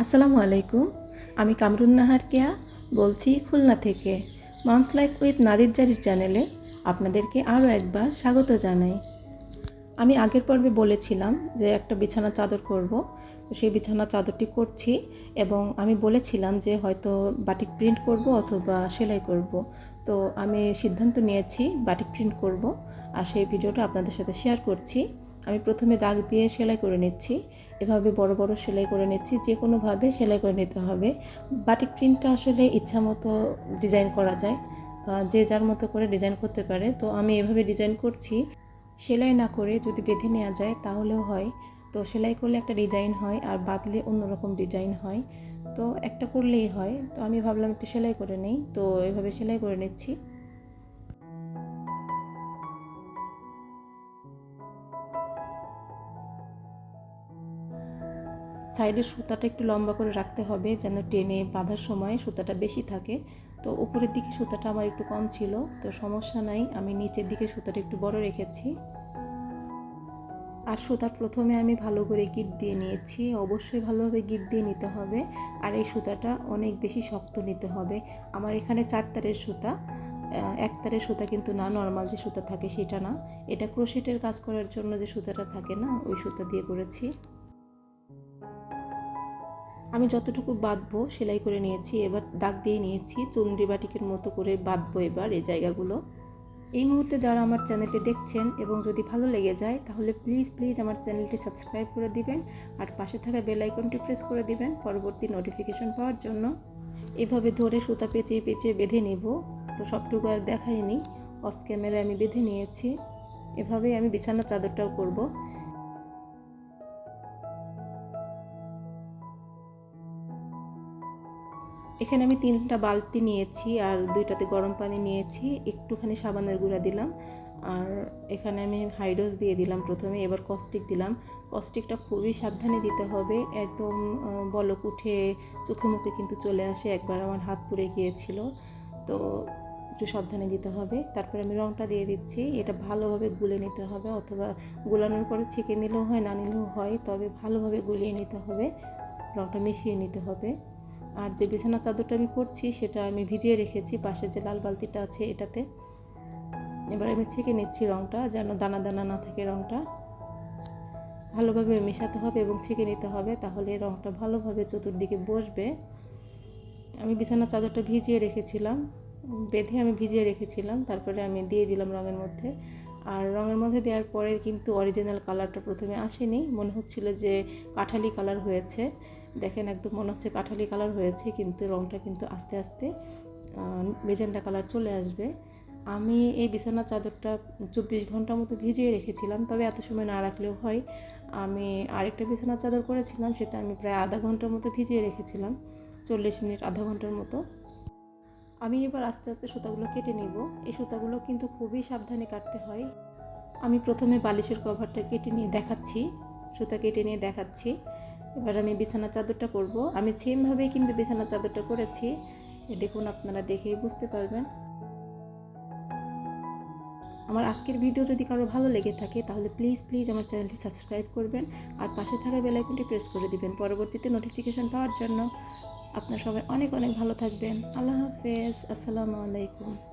আসসালামু আলাইকুম। আমি কামরুন নাহার কেয়া, বলছি খুলনা থেকে। মামস লাইফ উইথ নাদির জারির চ্যানেলে আপনাদেরকে আরও একবার স্বাগত জানাই। আমি আগের পর্বে বলেছিলাম যে একটা বিছানা চাদর করব সেই বিছানা চাদরটি করছি এবং আমি বলেছিলাম যে হয়তো বাটিক প্রিন্ট করব অথবা সেলাই করব। তো আমি সিদ্ধান্ত নিয়েছি বাটিক প্রিন্ট করব। আর সেই ভিডিওটা আপনাদের সাথে শেয়ার করছি। আমি প্রথমে দাগ দিয়ে সেলাই করে নিচ্ছি। এভাবে বড় বড় সেলাই করে নিচ্ছি যে কোনোভাবে সেলাই করে নিতে হবে। বাটিক প্রিন্টটা আসলে ইচ্ছা মতো ডিজাইন করা যায় যে যার মতো করে ডিজাইন করতে পারে। তো আমি এভাবে ডিজাইন করছি। সেলাই না করে যদি বেঁধে নেওয়া যায় তাহলেও হয়। তো সেলাই করলে একটা ডিজাইন হয় আর বাঁধলে অন্যরকম ডিজাইন হয়। তো একটা করলেই হয়। তো আমি ভাবলাম একটু সেলাই করে নেই। তো এভাবে সেলাই করে নিচ্ছি। সাইডের সুতাটা একটু লম্বা করে রাখতে হবে যেন টেনে বাঁধার সময় সুতাটা বেশি থাকে। তো উপরের দিকে সুতাটা আমার একটু কম ছিল, তো সমস্যা নাই, আমি নিচের দিকে সুতাটা একটু বড় রেখেছি। আর সুতার প্রথমে আমি ভালো করে গিট দিয়ে নিয়েছি, অবশ্যই ভালোভাবে গিট দিয়ে নিতে হবে। আর এই সুতাটা অনেক বেশি শক্ত নিতে হবে। আমার এখানে চার তারের সুতা এক তারের সুতা কিন্তু না, নর্মাল যে সুতা থাকে সেটা না। এটা ক্রোশেটের কাজ করার জন্য যে সুতাটা থাকে না, ওই সুতা দিয়ে করেছি। আমি যতটুকু বাঁধবো সেলাই করে নিয়েছি, এবার দাগ দিয়ে নিয়েছি, চুনরি বাটিকের মতো করে বাঁধবো এবার এই জায়গাগুলো। এই মুহূর্তে যারা আমার চ্যানেলটি দেখছেন এবং যদি ভালো লেগে যায়, তাহলে প্লিজ প্লিজ আমার চ্যানেলটি সাবস্ক্রাইব করে দিবেন আর পাশে থাকা বেল আইকনটি প্রেস করে দিবেন পরবর্তী নোটিফিকেশন পাওয়ার জন্য। এভাবে ধরে সুতা পেঁচিয়ে পেঁচিয়ে বেঁধে নেব, তো সবটুকু আর দেখাইনি অফ ক্যামেরায় আমি বেঁধে নিয়েছি। এভাবেই আমি বিছানা চাদরটাও করব। এখানে আমি তিনটা বালতি নিয়েছি আর দুইটাতে গরম পানি নিয়েছি, একটুখানি সাবানের গুঁড়া দিলাম আর এখানে আমি হাইডোজ দিয়ে দিলাম প্রথমে, এবার কস্টিক দিলাম। কস্টিকটা খুবই সাবধানে দিতে হবে, একদম বলক উঠে চোখে মুখে কিন্তু চলে আসে, একবার আমার হাত পুড়ে গিয়েছিল। তো একটু সাবধানে দিতে হবে। তারপরে আমি রঙটা দিয়ে দিচ্ছি, এটা ভালোভাবে গুলে নিতে হবে অথবা গুলানোর পরে ছেঁকে নিলেও হয়, না নিলেও হয়, তবে ভালোভাবে গুলিয়ে নিতে হবে রঙটা মিশিয়ে নিতে হবে। আর যে বিছানা চাদরটা আমি করছি সেটা আমি ভিজিয়ে রেখেছি। পাশে যে লাল বালতিটা আছে এটাতে। এবার আমি ছেঁকে নিচ্ছি রঙটা যেন দানা দানা না থাকে রঙটা ভালোভাবে মেশাতে হবে এবং ছেঁকে নিতে হবে, তাহলে রঙটা ভালোভাবে চতুর্দিকে বসবে। আমি বিছানা চাদরটা ভিজিয়ে রেখেছিলাম, বেঁধে আমি ভিজিয়ে রেখেছিলাম, তারপরে আমি দিয়ে দিলাম রঙের মধ্যে। আর রঙের মধ্যে দেওয়ার পরে কিন্তু অরিজিনাল কালারটা প্রথমে আসেনি। মনে হচ্ছিল যে কাঠালি কালার হয়েছে। দেখেন একদম মনে হচ্ছে কাঠালি কালার হয়েছে, কিন্তু রঙটা কিন্তু আস্তে আস্তে মেজেন্টা কালার চলে আসবে। আমি এই বিছানার চাদরটা চব্বিশ ঘণ্টার মতো ভিজিয়ে রেখেছিলাম, তবে এত সময় না রাখলেও হয়। আমি আরেকটা বিছানার চাদর করেছিলাম, সেটা আমি প্রায় আধা ঘণ্টার মতো ভিজিয়ে রেখেছিলাম, চল্লিশ মিনিট, আধা ঘণ্টার মতো। আমি এবার আস্তে আস্তে সুতাগুলো কেটে নিব। এই সুতাগুলো কিন্তু খুবই সাবধানে কাটতে হয়। আমি প্রথমে বালিশের কভারটা কেটে নিয়ে দেখাচ্ছি, সুতা কেটে নিয়ে দেখাচ্ছি। এবার আমি বিছানা চাদরটা করব। আমি সেমভাবেই কিন্তু বিছানা চাদরটা করেছি। এ দেখুন, আপনারা দেখেই বুঝতে পারবেন। আমার আজকের ভিডিও যদি কারও ভালো লেগে থাকে, তাহলে প্লিজ প্লিজ আমার চ্যানেলটি সাবস্ক্রাইব করবেন আর পাশে থাকা বেল আইকনটি প্রেস করে দিবেন পরবর্তীতে নোটিফিকেশন পাওয়ার জন্য। আপনার সবাই অনেক অনেক ভালো থাকবেন। আল্লাহ হাফেজ। আসসালামু আলাইকুম।